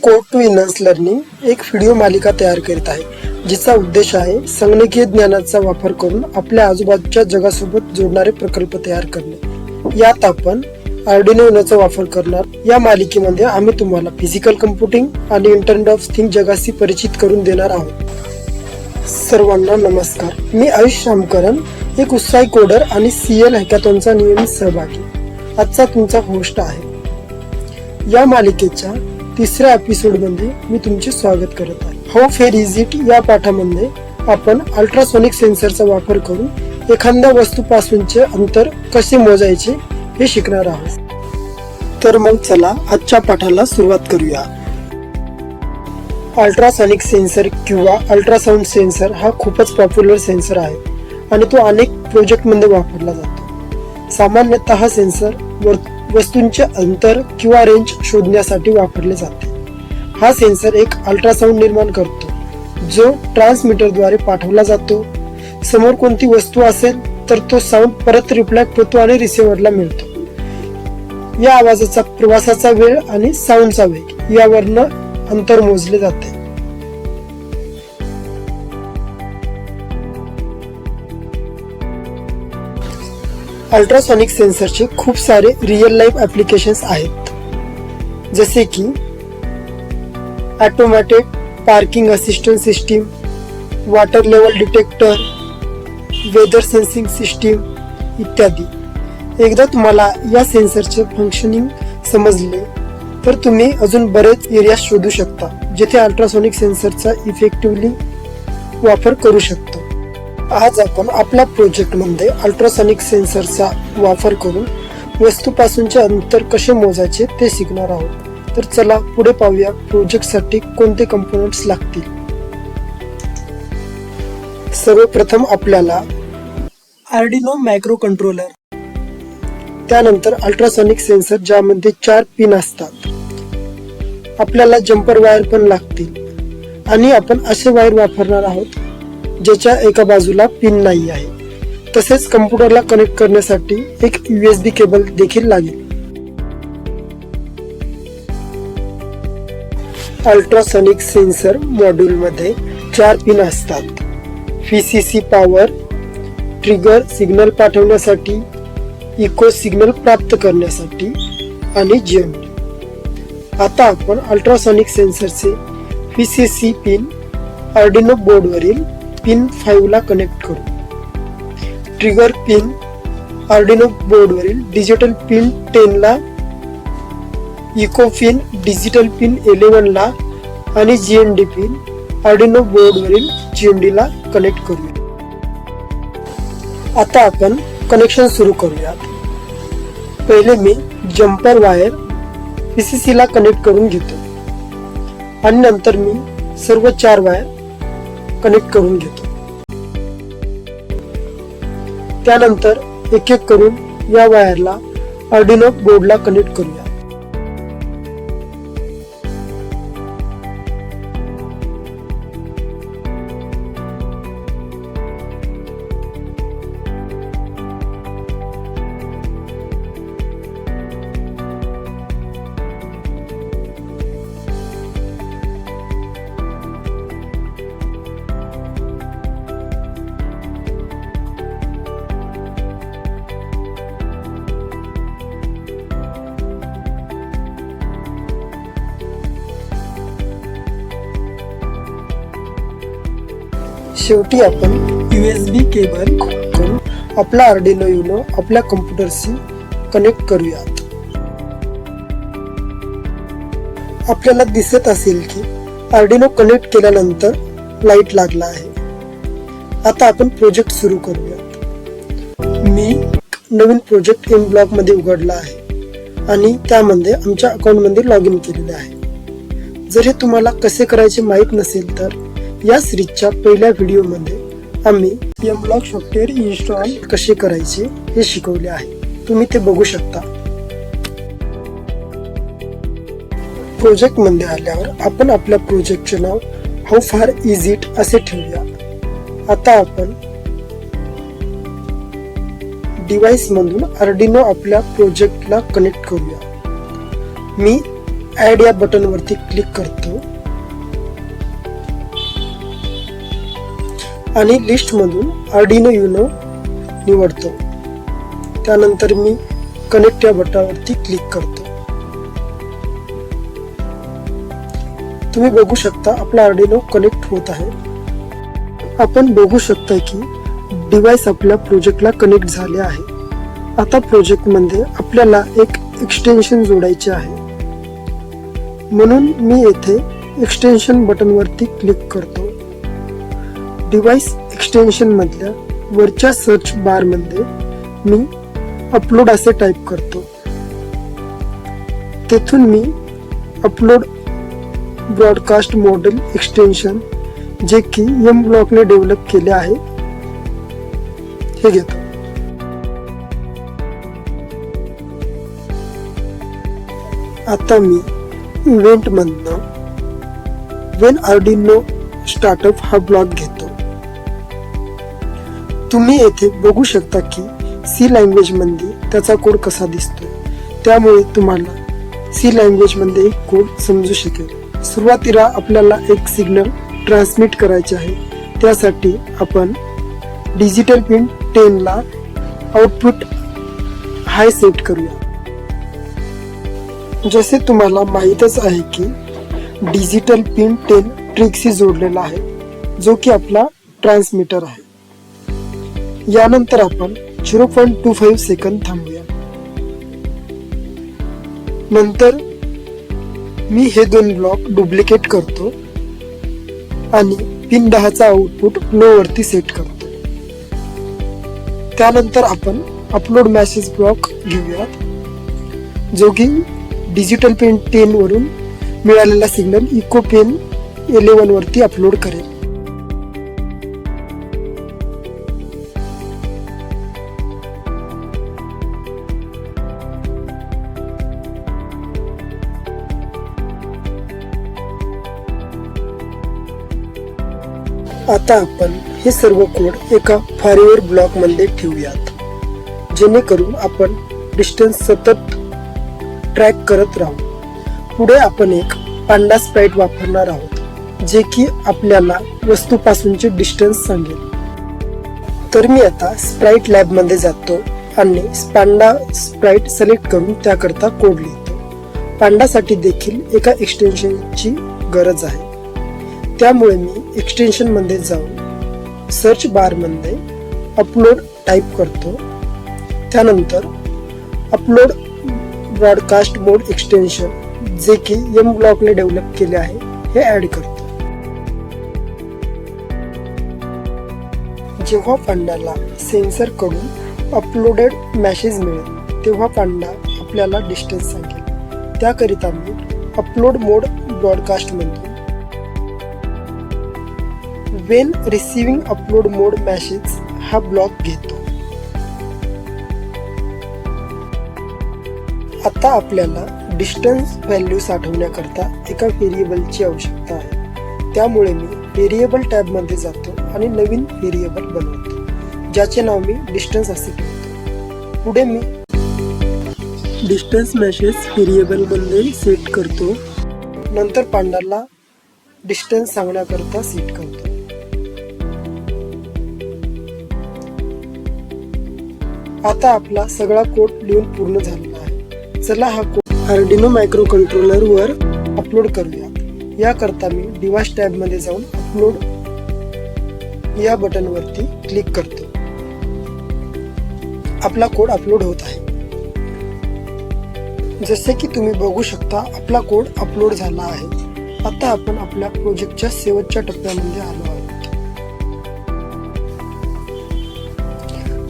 Code to इनन्स learning एक video मालिका तयार करीत आहे जिचा उद्देश आहे संगणकीय ज्ञानाचा वापर करून आपल्या आजूबाजूच्या जगासोबत जोडणारे प्रकल्प तयार करणे. यात आपण आर्डिनो वापर करणार. या मालिकेमध्ये आम्ही तुम्हाला फिजिकल कम्प्युटिंग आणि इंटरनेट ऑफ थिंग जगाशी परिचित करून देणार आहोत. सर्वांना नमस्कार. मी आयुष रामकरण एक उत्साही कोडर आणि सी एल हॅकॅथॉनचा नियमित सहभागी. आजचा तुमचा होस्ट आहे. या मालिकेच्या तिसऱ्या एपिसोडमध्ये मी तुमचे स्वागत करत आहे. हाऊ फेर इज इट या पाठामध्ये आपण अल्ट्रासोनिक सेन्सरचा वापर करून एखाद्या वस्तूपासूनचे अंतर कसे मोजायचे हे शिकणार आहोत. तर मग चला आजच्या पाठाला सुरुवात करूया. अल्ट्रासॉनिक सेन्सर किंवा अल्ट्रासाऊंड सेन्सर हा खूपच पॉप्युलर सेन्सर आहे आणि तो अनेक प्रोजेक्टमध्ये वापरला जातो. सामान्यतः हा सेन्सर वर- वस्तूंचे अंतर किंवा रेंज शोधण्यासाठी वापरले जाते. हा सेन्सर एक अल्ट्रासाऊंड निर्माण करतो जो ट्रान्समीटरद्वारे पाठवला जातो. समोर कोणती वस्तू असेल तर तो साऊंड परत रिफ्लेक्ट होतो आणि रिसिव्हरला मिळतो. या आवाजाचा प्रवासाचा वेळ आणि साऊंडचा वेग यावरनं अंतर मोजले जाते. अल्ट्रासॉनिक सेन्सरचे खूप सारे रिअल लाईफ ॲप्लिकेशन्स आहेत. जसे की automatic parking assistant system water level detector weather sensing system इत्यादी. एकदा तुम्हाला या सेन्सरचे फंक्शनिंग समजले तर तुम्ही अजून बरेच एरिया शोधू शकता जिथे अल्ट्रासॉनिक सेन्सरचा इफेक्टिव्हली वापर करू शकतो. आज आपण आपल्या प्रोजेक्टमध्ये अल्ट्रासॉनिक सेन्सरचा वापर करून वस्तूपासूनचे अंतर कसे मोजायचे ते शिकणार आहोत. तर चला पुढे पाहूया प्रोजेक्टसाठी कोणते कंपोनंट्स लागतील. सर्वप्रथम आपल्याला आर्डिनो मायक्रो कंट्रोलर त्यानंतर अल्ट्रासॉनिक सेन्सर ज्यामध्ये चार पिन असतात. आपल्याला जम्पर वायर पण लागतील. आणि आपण असे वायर वापरणार आहोत ज्याच्या एका बाजूला पिन नाही आहे. तसेच कम्प्युटरला कनेक्ट करण्यासाठी एक यूएसबी केबल देखील लागेल. अल्ट्रासॉनिक सेन्सर मॉड्यूलमध्ये चार पिन असतात. पीसीसी पॉवर ट्रिगर सिग्नल पाठवण्यासाठी इको सिग्नल प्राप्त करण्यासाठी आणि जेम आता आपण अल्ट्रासॉनिक सेन्सरचे पीसीसी पिन आर्डिनो बोर्डवरील पिन फाईव्हला कनेक्ट करू. ट्रिगर पिन आर्डिनो बोर्डवरील डिजिटल पिन टेनला इको पिन डिजिटल पिन इलेव्हनला आणि G N D pin Arduino बोर्डवरील G N डीला कनेक्ट करूया. आता आपण कनेक्शन सुरू करूयात. पहिले मी जम्पर वायर पी सी सीला कनेक्ट करून घेतो. आणि नंतर मी सर्व चार वायर कनेक्ट करून घेतो. त्यानंतर एक एक करून या वायरला अर्डिनो बोर्डला कनेक्ट करूया. शेवटी आपण यू एस बी केबल करून आपला आरडीनो युनो आपल्या कम्प्युटरशी कनेक्ट करूयात. आपल्याला दिसत असेल की अर्डिनो कनेक्ट केल्यानंतर लाइट लागला आहे. आता आपण प्रोजेक्ट सुरू करूयात. मी नवीन प्रोजेक्ट इन ब्लॉकमध्ये उघडला आहे आणि त्यामध्ये आमच्या अकाउंटमध्ये लॉग इन केलेले आहे. जर हे तुम्हाला कसे करायचे माहीत नसेल तर या सिरीजच्या पहिल्या व्हिडिओमध्ये आम्ही एम ब्लॉक सॉफ्टवेअर इन्स्टॉल कसे करायचे हे शिकवले आहे. तुम्ही ते बघू शकता. प्रोजेक्टमध्ये आल्यावर आपण आपल्या प्रोजेक्टचे नाव हाऊ फार इज इट असे ठेवूया. आता आपण डिव्हाइस मधून अर्डिनो आपल्या प्रोजेक्टला कनेक्ट करूया. मी ऍड या बटनवरती क्लिक करतो. आणि लिस्टमधून आर्डिनो युनो निवडतो. त्यानंतर मी कनेक्ट या बटनावरती क्लिक करतो. तुम्ही बघू शकता आपला आर्डिनो कनेक्ट होत आहे. आपण बघू शकता की डिव्हाइस आपल्या प्रोजेक्टला कनेक्ट झाले आहे. आता प्रोजेक्टमध्ये आपल्याला एक एक्सटेन्शन जोडायचे आहे. म्हणून मी येथे एक्सटेन्शन बटनवरती क्लिक करतो. डिव्हाइस एक्सटेन्शन मधल्या वरच्या सर्च बारमध्ये मी अपलोड असे टाईप करतो. तेथून मी अपलोड ब्रॉडकास्ट मॉडेल एक्सटेन्शन जे की यम ब्लॉकने डेव्हलप केले आहे हे घेतो. आता मी इव्हेंट मधनं वेन आर्डिनो स्टार्टअप हा ब्लॉग घेतो. तुम्ही येथे बघू शकता की सी लँग्वेजमध्ये त्याचा कोड कसा दिसतोय. त्यामुळे तुम्हाला सी लँग्वेजमध्ये एक कोड समजू शकेल. सुरुवातीला आपल्याला एक सिग्नल ट्रान्समिट करायचे आहे. त्यासाठी आपण डिजिटल पिन टेनला आउटपुट हाय सेट करूया. जसे तुम्हाला माहीतच आहे की डिजिटल पिन टेन ट्रिक्सी जोडलेला आहे जो की आपला ट्रान्समीटर आहे. यानंतर आपण zero point two five second थांबूया. नंतर मी हे दोन ब्लॉक डुप्लिकेट करतो आणि पिन दहाचा आउटपुट लो वरती सेट करतो. त्यानंतर आपण अपलोड मॅसेज ब्लॉक घेऊयात जो की डिजिटल पेन टेन वरून मिळालेला सिग्नल इको पेन इलेव्हन वरती अपलोड करेल. आता आपण हे सर्व कोड एका फारीवर ब्लॉकमध्ये ठेवूयात. जेणेकरून आपण डिस्टन्स सतत ट्रॅक करत राहू. पुढे आपण एक पांडा स्प्राईट वापरणार आहोत जे की आपल्याला वस्तूपासूनचे डिस्टन्स सांगेल. तर मी आता स्प्राईट लॅबमध्ये जातो आणि पांडा स्प्राईट सिलेक्ट करून त्याकरता कोड लिहितो. पांडासाठी देखील एका एक्सटेन्शनची गरज आहे. त्यामुळे मी एक्सटेन्शनमध्ये जाऊन सर्च बारमध्ये अपलोड टाईप करतो. त्यानंतर अपलोड ब्रॉडकास्ट मोड एक्सटेन्शन जे की एम ब्लॉकने डेव्हलप केले आहे हे ऍड करतो. जेव्हा पांडाला सेन्सरकडून अपलोडेड मॅसेज मिळेल तेव्हा पांडा आपल्याला डिस्टन्स सांगेल. त्याकरिता मी अपलोड मोड ब्रॉडकास्ट म्हणतो when receiving upload mode message हा ब्लॉक घेतो. आता आपल्याला डिस्टन्स व्हॅल्यू साठवण्याकरता एका व्हेरिएबलची आवश्यकता आहे. त्यामुळे मी व्हेरिएबल टॅबमध्ये जातो आणि नवीन व्हेरिएबल बनवतो ज्याचे नाव मी डिस्टन्स असे ठेवतो. पुढे मी डिस्टन्स मॅसेज व्हेरिएबलमध्ये सेट करतो. नंतर पांडाला डिस्टन्स सांगण्याकरता सेट करतो. आता आपला सगळा कोड लिहून पूर्ण झालेला आहे. चला हा कोड आर्डिनो मायक्रो कंट्रोलर वर अपलोड करूया. याकरता मी डिवाइस टॅबमध्ये जाऊन अपलोड या बटन वरती क्लिक करतो. आपला कोड अपलोड होत आहे. जसे की तुम्ही बघू शकता आपला कोड अपलोड झाला आहे. आता आपण आपल्या प्रोजेक्टच्या शेवटच्या टप्प्यामध्ये आलो आहोत.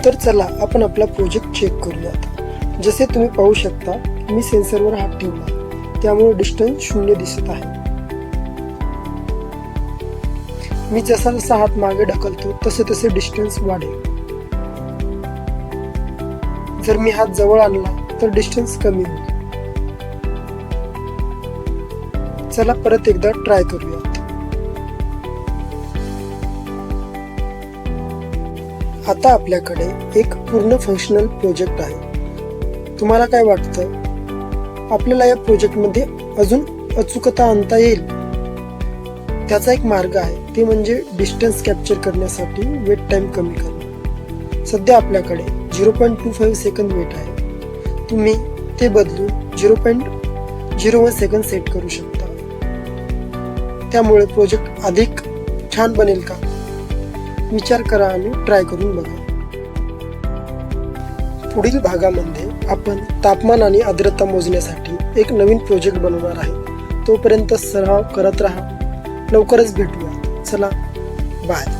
तर चला आपण आपला प्रोजेक्ट चेक करूयात. जसे तुम्ही पाहू शकता मी सेन्सरवर हात ठेवला. त्यामुळे डिस्टन्स शून्य दिसत आहे. मी जसा जसा हात मागे ढकलतो तसे तसे डिस्टन्स वाढेल. जर मी हात जवळ आणला तर डिस्टन्स कमी होईल. चला परत एकदा ट्राय करूयात. आता आपल्याकडे एक पूर्ण फंक्शनल प्रोजेक्ट आहे. तुम्हाला काय वाटतं? आपल्याला या प्रोजेक्टमध्ये अजून अचूकता आणता येईल? त्याचा एक मार्ग आहे ते म्हणजे डिस्टन्स कॅप्चर करण्यासाठी वेट टाईम कमी करणे. सध्या आपल्याकडे zero point two five second wait आहे. तुम्ही ते बदलून zero point zero one second set करू शकता. त्यामुळे प्रोजेक्ट अधिक छान बनेल का? विचार करा आणि ट्राय करून बघा. पुढील भागामध्ये आपण तापमान आणि आर्द्रता मोजण्यासाठी एक नवीन प्रोजेक्ट बनवणार आहे. तोपर्यंत सराव करत राहा. लवकरच भेटूया चला बाय